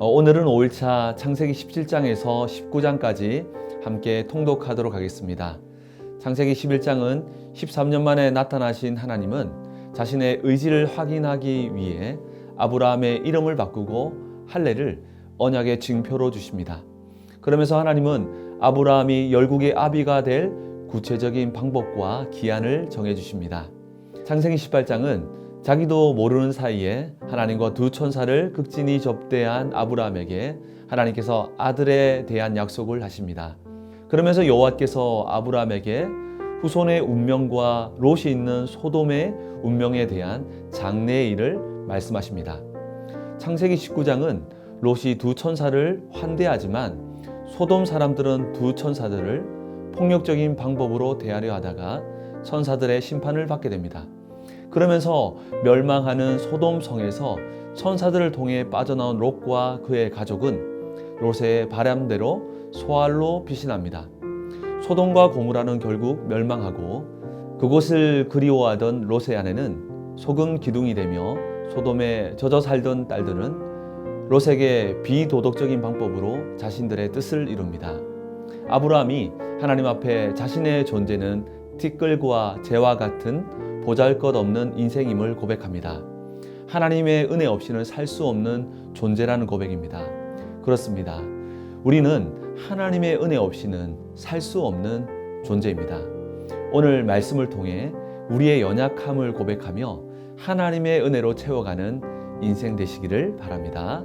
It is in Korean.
어, 오늘은 5일차 창세기 17장에서 19장까지 함께 통독하도록 하겠습니다. 창세기 11장은 13년 만에 나타나신 하나님은 자신의 의지를 확인하기 위해 아브라함의 이름을 바꾸고 할례를 언약의 징표로 주십니다. 그러면서 하나님은 아브라함이 열국의 아비가 될 구체적인 방법과 기한을 정해 주십니다. 창세기 18장은 자기도 모르는 사이에 하나님과 두 천사를 극진히 접대한 아브라함에게 하나님께서 아들에 대한 약속을 하십니다. 그러면서 여호와께서 아브라함에게 후손의 운명과 롯이 있는 소돔의 운명에 대한 장래의 일을 말씀하십니다. 창세기 19장은 롯이 두 천사를 환대하지만 소돔 사람들은 두 천사들을 폭력적인 방법으로 대하려 하다가 천사들의 심판을 받게 됩니다. 그러면서 멸망하는 소돔 성에서 천사들을 통해 빠져나온 롯과 그의 가족은 롯의 바람대로 소알로 납니다. 소돔과 고무라는 결국 멸망하고 그곳을 그리워하던 롯의 아내는 소금 기둥이 되며 소돔에 젖어 살던 딸들은 롯에게 비도덕적인 방법으로 자신들의 뜻을 이룹니다. 아브라함이 하나님 앞에 자신의 존재는 티끌과 재와 같은 보잘 것 없는 인생임을 고백합니다. 하나님의 은혜 없이는 살 수 없는 존재라는 고백입니다. 그렇습니다. 우리는 하나님의 은혜 없이는 살 수 없는 존재입니다. 오늘 말씀을 통해 우리의 연약함을 고백하며 하나님의 은혜로 채워가는 인생 되시기를 바랍니다.